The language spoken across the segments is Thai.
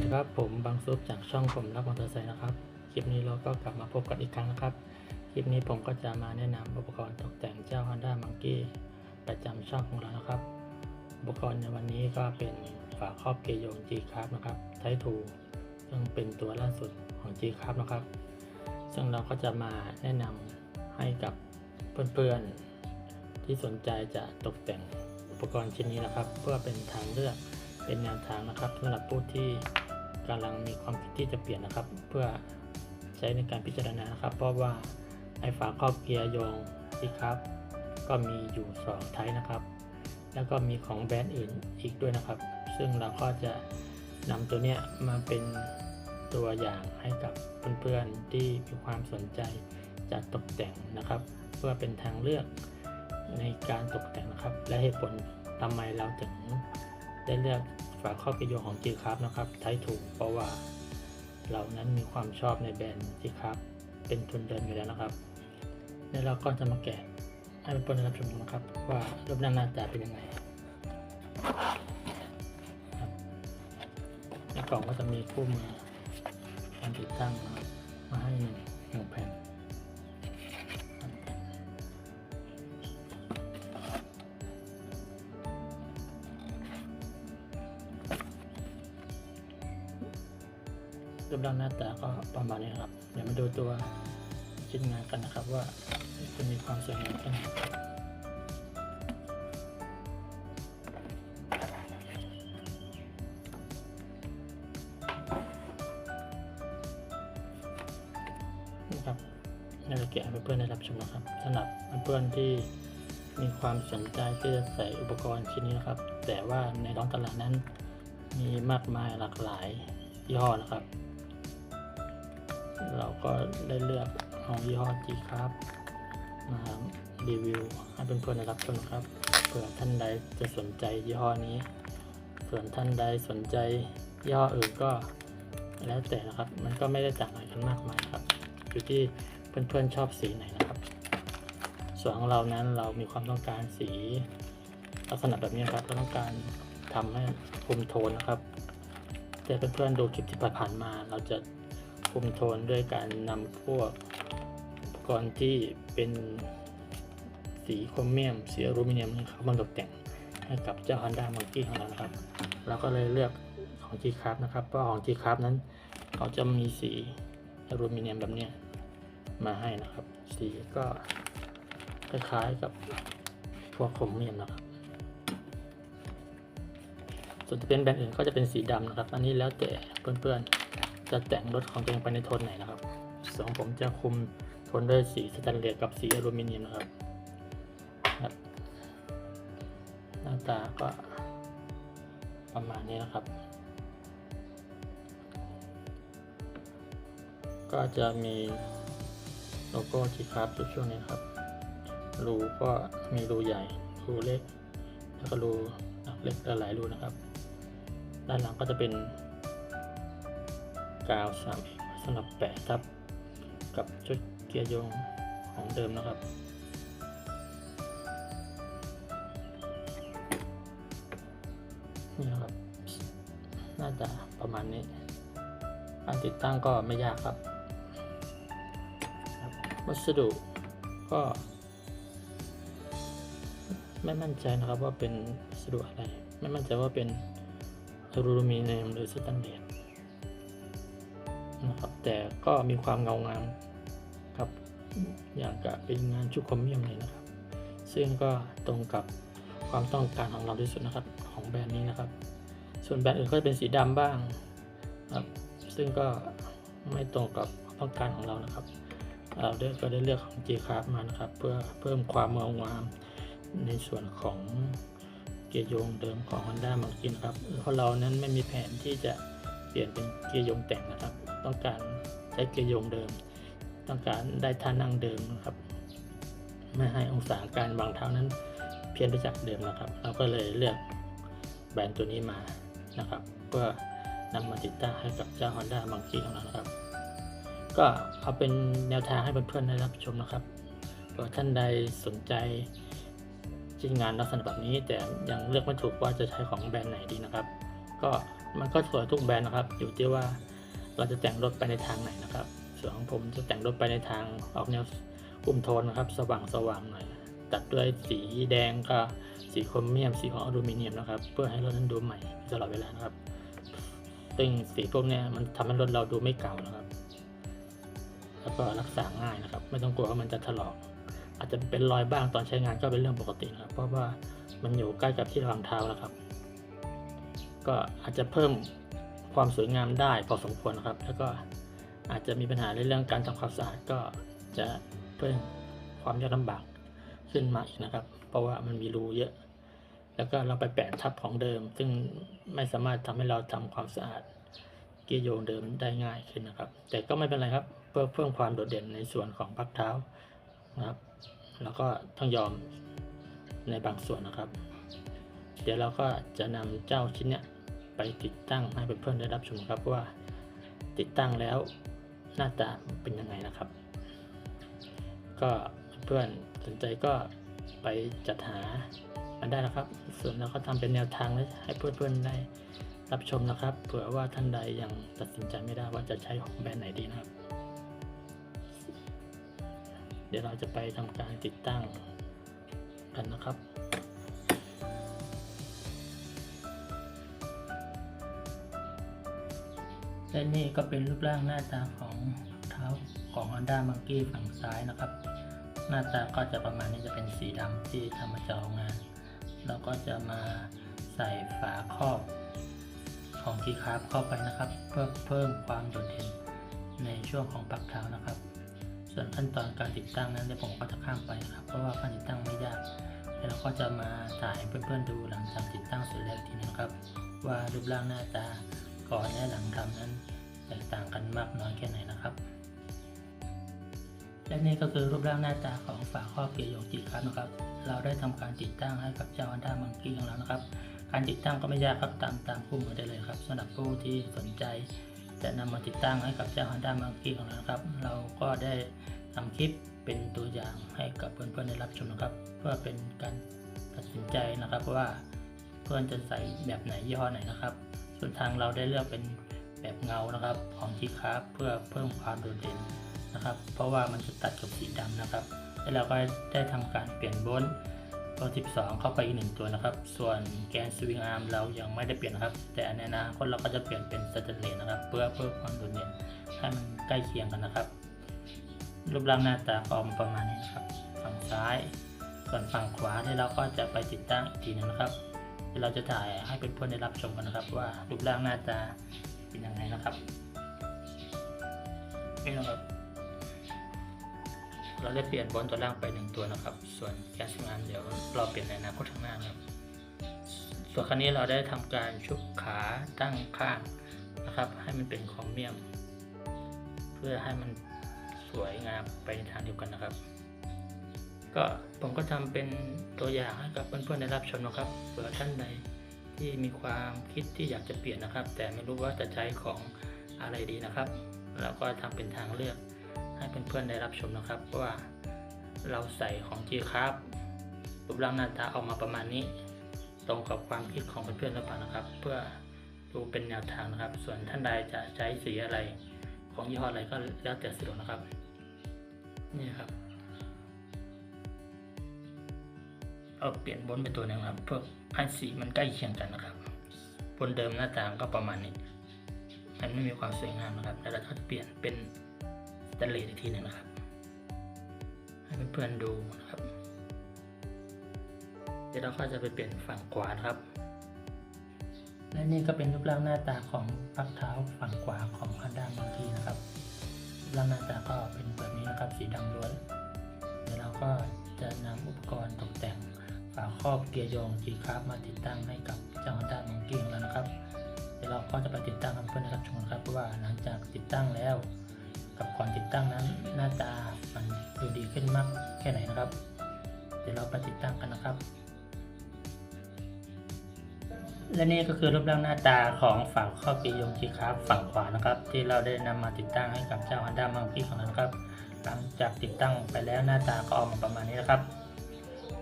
วัสดีครับ ผมบางซุปจากช่องผมรักมอเตอร์ไซค์นะครับ คลิปนี้เราก็กลับมาพบกันอีกครั้งนะครับ คลิปนี้ผมก็จะมาแนะนำอุปกรณ์ตกแต่งเจ้า Honda Monkey ประจำช่องของเรานะครับ อุปกรณ์ในวันนี้ก็เป็นฝาครอบเกียร์โยง G c r a f นะครับไททูซึ่งเป็นตัวล่าสุดของ G c r a f นะครับ ซึ่งเราก็จะมาแนะนำให้กับเพื่อนๆที่สนใจจะตกแต่งอุปกรณ์ชิ้นนี้นะครับ เพื่อเป็นทางเลือกเป็นแนวทางนะครับสำหรับผู้ที่ กำลังมีความคิดที่จะเปลี่ยนนะครับ เพื่อใช้ในการพิจารณานะครับ เพราะว่าไอ้ฝาครอบเกียร์โยงที่ครับ ก็มีอยู่2ไทป์นะครับ แล้วก็มีของแบรนด์อื่นอีกด้วยนะครับ ซึ่งเราก็จะนำตัวเนี้ยมาเป็นตัวอย่างให้กับเพื่อนๆที่มีความสนใจจะตกแต่งนะครับ เพื่อเป็นทางเลือกในการตกแต่งนะครับ และเหตุผลทำไมเราถึงได้เลือก ฝาครอบเกียร์ของ G ครับนะครับไทถูกเพราะว่าเรานั้นมีความชอบในแบรนด์ G ครับเป็นทุนเดิมอยู่แล้วนะครับ แล้วเราก็จะมาแกะให้เพื่อนรับชมนนะครับ ว่ารูปหน้าหน้าตาเป็นยังไงในกล่องก็จะมีคู่มือการติดตั้งมาให้หนึ่งแผ่น รูปร่างหน้าตาก็ประมาณนี้ครับ เดี๋ยวมาดูตัวชิ้นงานกันนะครับว่าจะมีความสวยงามแค่ไหนนี่ครับน่าจะแกะเพื่อนๆได้รับชมนะครับสำหรับเพื่อนๆที่มีความสนใจที่จะใส่อุปกรณ์ชิ้นนี้นะครับ แต่ว่าในท้องตลาดนั้นมีมากมายหลากหลายยี่ห้อนะครับ เราก็ได้เลือกเอายี่ห้อ G ครับมารีวิวให้เพื่อนๆได้รับชมครับเผื่อท่านใดจะสนใจยี่ห้อนี้ ส่วนท่านใดสนใจยี่ห้ออื่นก็แล้วแต่นะครับ มันก็ไม่ได้ต่างอะไรกันมากมายครับ อยู่ที่เพื่อนๆชอบสีไหนนะครับ ส่วนของเรานั้นเรามีความต้องการสีลักษณะแบบนี้ครับเราต้องการทำให้คุมโทนนะครับแต่เพื่อนๆดูคลิปที่ผ่านมาเราจะ คุมโทนด้วยการนำพวกอุปกรณ์ที่เป็นสีโครเมียม สีอลูมิเนียมนะครับมาตกแต่งให้กับเจ้า Honda Monkey ของเรานะครับเราก็เลยเลือกของ G c r a f นะครับ เพราะของ G c r a f นั้น เขาจะมีสีอลูมิเนียมแบบนี้มาให้นะครับ สีก็คล้ายๆกับพวกโครเมียมนะครับส่วนจะเป็นแบรนด์อื่นก็จะเป็นสีดำนะครับ อันนี้แล้วแต่เพื่อนๆ จะแต่งรถของตัวเองไปในโทนไหนนะครับสองผมจะคุมโทนด้วยสีสแตนเลสกับสีอลูมิเนียมนะครับหน้าตาก็ประมาณนี้นะครับ ก็จะมีโลโก้ที่ครับอยู่ช่วงนี้ครับรูก็มีรูใหญ่รูเล็ก แล้วก็รูเล็กหลายรูนะครับ ด้านหลังก็จะเป็น กาวสามเอกสำหรับแปะทับ กับชุดเกียร์ยงของเดิมนะครับ นี่นะครับ น่าจะประมาณนี้ การติดตั้งก็ไม่ยากครับ วัสดุก็ ไม่มั่นใจนะครับว่าเป็นวัสดุอะไร ไม่มั่นใจว่าเป็นอลูมิเนียมหรือสแตนเลส ครับแต่ก็มีความเงางามครับอย่างกับเป็นงานชุกคอมเมียมเลยนะครับ ซึ่งก็ตรงกับความต้องการของเราที่สุดนะครับของแบรนด์นี้นะครับ ส่วนแบรนด์อื่นก็จะเป็นสีดำบ้างครับซึ่งก็ไม่ตรงกับความต้องการของเรานะครับเราได้ก็ได้เลือกของ G c r a f มานะครับ เพื่อเพิ่มความเงางามในส่วนของเกียร์ยงเดิมของ Honda m o n k e y นะครับเพราะเรานั้นไม่มีแผนที่จะเปลี่ยนเป็นเกียร์ยงแต่งนะครับ ต้องการใช้เกียร์โยงเดิม ต้องการได้ท่านั่งเดิมนะครับ ไม่ให้องศาการวางเท้านั้นเพี้ยนไปจากเดิมนะครับ เราก็เลยเลือกแบรนด์ตัวนี้มานะครับเพื่อนำมาติดตั้งให้กับเจ้า Honda Monkey ของเรานะครับ ก็เอาเป็นแนวทางให้เพื่อนๆได้รับชมนะครับเผื่อท่านใดสนใจชิ้นงานลักษณะแบบนี้แต่ยังเลือกไม่ถูกว่าจะใช้ของแบรนด์ไหนดีนะครับ ก็มันก็สวยทุกแบรนด์นะครับ อยู่ที่ว่า เราจะแต่งรถไปในทางไหนนะครับ ส่วนของผมจะแต่งรถไปในทางออกแนวอุ้มโทนนะครับ สว่างสว่างหน่อย ตัดด้วยสีแดงก็สีโครเมียม สีของอลูมิเนียมนะครับ เพื่อให้รถนั้นดูใหม่ตลอดเวลานะครับ ซึ่งสีพวกนี้มันทำให้รถเราดูไม่เก่านะครับ แล้วก็รักษาง่ายนะครับ ไม่ต้องกลัวว่ามันจะถลอก อาจจะเป็นรอยบ้างตอนใช้งานก็เป็นเรื่องปกตินะครับ เพราะว่ามันอยู่ใกล้กับที่วางเท้าแล้วครับ ก็อาจจะเพิ่ม ความสวยงามได้พอสมควรนะครับ แล้วก็อาจจะมีปัญหาในเรื่องการทำความสะอาดก็จะเพิ่มความยากลำบากขึ้นมาอีกนะครับ เพราะว่ามันมีรูเยอะ แล้วก็เราไปแปะทับของเดิม ซึ่งไม่สามารถทำให้เราทำความสะอาดเกียร์โยงเดิมได้ง่ายขึ้นนะครับ แต่ก็ไม่เป็นไรครับ เพื่อเพิ่มความโดดเด่นในส่วนของพักเท้านะครับ แล้วก็ต้องยอมในบางส่วนนะครับ เดี๋ยวเราก็จะนำเจ้าชิ้นเนี้ย ไปติดตั้งให้เพื่อนๆได้รับชมครับว่าติดตั้งแล้วหน้าตาเป็นยังไงนะครับ ก็เพื่อนสนใจก็ไปจัดหามันได้นะครับ ส่วนเราก็ทำเป็นแนวทางไว้ให้เพื่อนๆได้รับชมนะครับ เผื่อว่าท่านใดยังตัดสินใจไม่ได้ว่าจะใช้ของแบรนด์ไหนดีนะครับ เดี๋ยวเราจะไปทำการติดตั้งกันนะครับ และนี่ก็เป็นรูปร่างหน้าตาของเท้าของ Honda Monkey ฝั่งซ้ายนะครับ หน้าตาก็จะประมาณนี้จะเป็นสีดำที่ทำมาจากโรงงาน เราก็จะมาใส่ฝาครอบของทีคาร์บเข้าไปนะครับ เพื่อเพิ่มความโดดเด่นในช่วงของปักเท้านะครับ ส่วนขั้นตอนการติดตั้งนั้นเดี๋ยวผมก็จะข้ามไปครับ เพราะว่าการติดตั้งไม่ยากแล้วเราก็จะมาถ่ายเพื่อนๆดูหลังจากติดตั้งเสร็จแล้วอีกทีนะครับ ว่ารูปร่างหน้าตา ก่อนและหลังทำนั้นแตกต่างกันมากน้อยแค่ไหนนะครับ และนี่ก็คือรูปร่างหน้าตาของฝาครอบเกียร์โยกจีครับนะครับ เราได้ทำการติดตั้งให้กับเจ้า Honda Monkey ของเรานะครับ การติดตั้งก็ไม่ยากครับตามตามคู่มือได้เลยครับสำหรับผู้ที่สนใจ จะนำมาติดตั้งให้กับเจ้า Honda Monkey ของเราครับ เราก็ได้ทำคลิปเป็นตัวอย่างให้กับเพื่อนๆได้รับชมนะครับ เพื่อเป็นการตัดสินใจนะครับว่าเพื่อนจะใส่แบบไหนยี่ห้อไหนนะครับ ส่วนทางเราได้เลือกเป็นแบบเงานะครับ ของจีคาร์เพื่อเพิ่มความโดดเด่นนะครับ เพราะว่ามันจะตัดกับสีดำนะครับ แล้วเราก็ได้ทำการเปลี่ยนบนต์ตัว 12 เข้าไปอีกหนึ่งตัวนะครับ ส่วนแกนสวิงอาร์มเรายังไม่ได้เปลี่ยนนะครับ แต่ในอนาคตเราก็จะเปลี่ยนเป็นสแตนเลสนะครับ เพื่อเพิ่มความโดดเด่นให้มันใกล้เคียงกันนะครับ รูปร่างหน้าตาก็ออกมาประมาณนี้นะครับ ฝั่งซ้าย ส่วนฝั่งขวาที่เราก็จะไปติดตั้งอีกทีนึงนะครับ เดี๋ยวเราจะถ่ายให้เพื่อนๆได้รับชมกันนะครับ ว่ารูปร่างหน้าตาเป็นยังไงนะครับนี่นะครับ เราได้เปลี่ยนบอลตัวล่างไปหนึ่งตัวนะครับ ส่วนแกสงานเดี๋ยวเราเปลี่ยนในอนาคตข้างหน้าครับ ส่วนครั้นี้เราได้ทำการชุบขาตั้งข้างนะครับ ให้มันเป็นของเมียม เพื่อให้มันสวยงามไปในทางเดียวกันนะครับ ก็ผมก็ทำเป็นตัวอย่างให้กับเพื่อนๆได้รับชมนะครับเผื่อท่านใดที่มีความคิดที่อยากจะเปลี่ยนนะครับ แต่ไม่รู้ว่าจะใช้ของอะไรดีนะครับเราก็ทำเป็นทางเลือกให้เพื่อนๆได้รับชมนะครับว่าเราใส่ของ G ครับรูปร่างหน้าตาออกมาประมาณนี้ ตรงกับความคิดของเพื่อนๆหรือเปล่านะครับ เพื่อดูเป็นแนวทางนะครับ ส่วนท่านใดจะใช้สีอะไร ของยี่ห้ออะไรก็แล้วแต่สะดวกนะครับ นี่ครับ เอาเปลี่ยนบนไปตัวหนึงครับ เพื่อให้สีมันใกล้เคียงกันนะครับ บนเดิมหน้าตาก็ประมาณนี้ มันไม่มีความสวยงามนะครับ แล้วเราก็เปลี่ยนเป็นสแตนเลสอีกทีหนึ่งนะครับ ให้เพื่อนๆดูนะครับ เดี๋ยวเราก็จะไปเปลี่ยนฝั่งขวานะครับ และนี่ก็เป็นรูปร่างหน้าตาของพักเท้าฝั่งขวาของ Honda Monkey นะครับรูปร่างหน้าตาก็เป็นแบบนี้นะครับ สีดำล้วน เดี๋ยวเราก็จะนำอุปกรณ์ตกแต่ง ฝาครอบเกียร์โยง G คาร์มาติดตั้งให้กับเจ้า Honda Monkey ของเรานะครับ เดี๋ยวเราก็จะไปติดตั้งกันเพื่อนนะครับชมครับเพราะว่าหลังจากติดตั้งแล้ว กับก่อนติดตั้งนั้นหน้าตามันดูดีขึ้นมากแค่ไหนนะครับ เดี๋ยวเราไปติดตั้งกันนะครับ และนี่ก็คือรูปร่างหน้าตาของฝาครอบเกียร์โยง G คาร์ฝั่งขวานะครับ ที่เราได้นำมาติดตั้งให้กับเจ้า Honda Monkey ของเรานครับ หลังจากติดตั้งไปแล้วหน้าตาก็ออกมาประมาณนี้นะครับ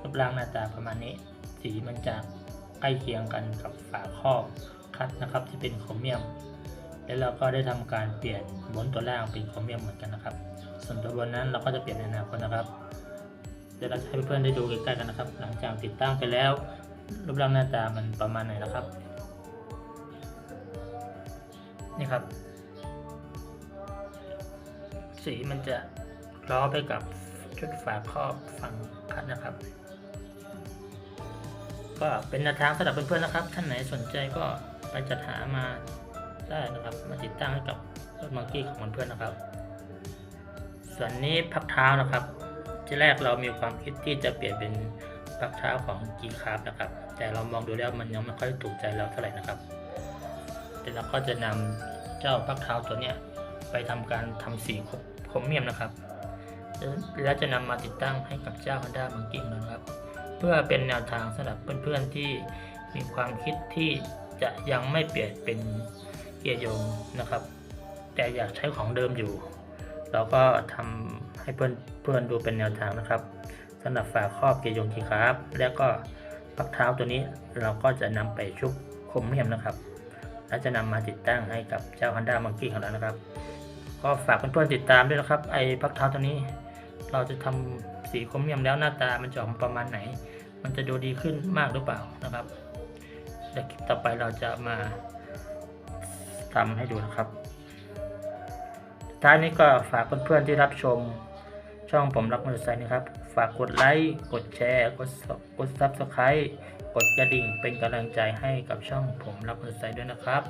รูปร่างหน้าตาประมาณนี้ สีมันจะใกล้เคียงกันกับฝาครอบคัดนะครับที่เป็นโครเมียม แล้วเราก็ได้ทำการเปลี่ยนบนตัวล่างเป็นโครเมียมเหมือนกันนะครับ ส่วนตัวบนนั้นเราก็จะเปลี่ยนในอนาคตนะครับเดี๋ยวเราจะให้เพื่อนๆได้ดูใกล้ๆกันนะครับ หลังจากติดตั้งไปแล้ว รูปร่างหน้าตามันประมาณไหนนะครับนี่ครับ สีมันจะล้อไปกับชุดฝาครอบฝั่งคัดนะครับ ก็เป็นแนวทางสำหรับเพื่อนๆนะครับ ท่านไหนสนใจก็ไปจัดหามาได้นะครับ มาติดตั้งให้กับรถมังกี้ของเพื่อนๆนะครับ ส่วนนี้พักเท้านะครับ ที่แรกเรามีความคิดที่จะเปลี่ยนเป็นพักเท้าของ G c r a f t นะครับ แต่เรามองดูแล้วมันยังไม่ค่อยถูกใจเราเท่าไหร่นะครับเดี๋ยวเราก็จะนำเจ้าพักเท้าตัวเนี้ยไปทำการทำสีโครเมียมนะครับ แล้วจะนำมาติดตั้งให้กับเจ้า Honda Monkey ของเรานะครับ เพื่อเป็นแนวทางสำหรับเพื่อนๆที่มีความคิดที่จะยังไม่เปลี่ยนเป็นเกียร์ยงนะครับ แต่อยากใช้ของเดิมอยู่ เราก็ทำให้เพื่อนเพื่อนดูเป็นแนวทางนะครับสำหรับฝาครอบเกียร์ยงทีครับ แล้วก็ปักเท้าตัวนี้เราก็จะนำไปชุบครเมียมนะครับ และจะนำมาติดตั้งให้กับเจ้า Honda Monkey ของเรานะครับ ก็ฝากเพื่อนๆติดตามด้วยนะครับ ไอ้พักเท้าตัวนี้ เราจะทำ สีโครเมียมแล้วหน้าตามันจะออกมาประมาณไหน มันจะดูดีขึ้นมากหรือเปล่านะครับเดี๋ยวคลิปต่อไปเราจะมาทำให้ดูนะครับท้ายนี้ก็ฝากเพื่อนๆที่รับชมช่องผมรักมอเตอร์ไซค์นะครับ ฝากกดไลค์ กดแชร์ กดกดซับสไครต์กดกระดิ่งเป็นกำลังใจให้กับช่องผมรักมอเตอร์ไซค์ด้วยนะครับ